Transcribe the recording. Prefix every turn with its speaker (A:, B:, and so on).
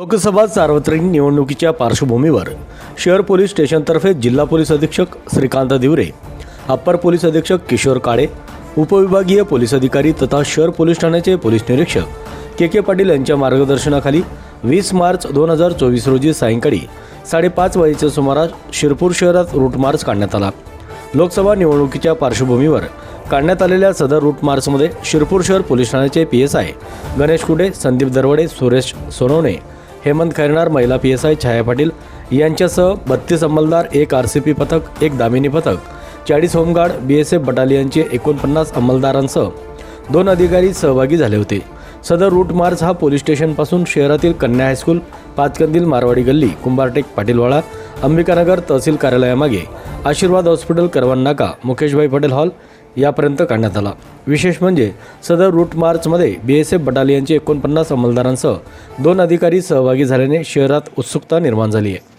A: लोकसभा सार्वत्रिक निवडणुकीच्या पार्श्वभूमीवर शहर पोलीस स्टेशनतर्फे जिल्हा पोलीस अधीक्षक श्रीकांत दिवरे अप्पर पोलीस अधीक्षक किशोर काळे उपविभागीय पोलीस अधिकारी तथा शहर पोलीस ठाण्याचे पोलीस निरीक्षक के के पाटील यांच्या मार्गदर्शनाखाली वीस मार्च दोन हजार चोवीस रोजी सायंकाळी साडेपाच वाजेच्या सुमारास शिरपूर शहरात रूट मार्च काढण्यात आला. लोकसभा निवडणुकीच्या पार्श्वभूमीवर काढण्यात आलेल्या सदर रूट मार्चमध्ये शिरपूर शहर पोलीस ठाण्याचे P S I Ganesh Kude Sandeep Darwade Suresh Sonawane Hemant Khairnar महिला P S I Chhaya Patil यांच्यासह बत्तीस अंमलदार एक आर सी पी पथक एक दामिनी पथक. चाळीस home guard B S F बटालियनचे एकोणपन्नास अंमलदारांसह दोन अधिकारी सहभागी झाले होते. सदर रूट मार्च हा पोलीस स्टेशनपासून शहरातील कन्या हायस्कूल पाचकंदील मारवाडी गल्ली कुंभारटेक पाटीलवाडा अंबिकानगर तहसील कार्यालयामागे. आशीर्वाद हॉस्पिटल करवान नाका मुकेशभाई पटेल हॉल यापर्यंत काढण्यात आला. विशेष म्हणजे सदर रूट मार्चमध्ये बी एस एफ बटालियनचे एकोणपन्नास अंमलदारांसह दोन अधिकारी सहभागी झाल्याने शहरात उत्सुकता निर्माण झाली आहे.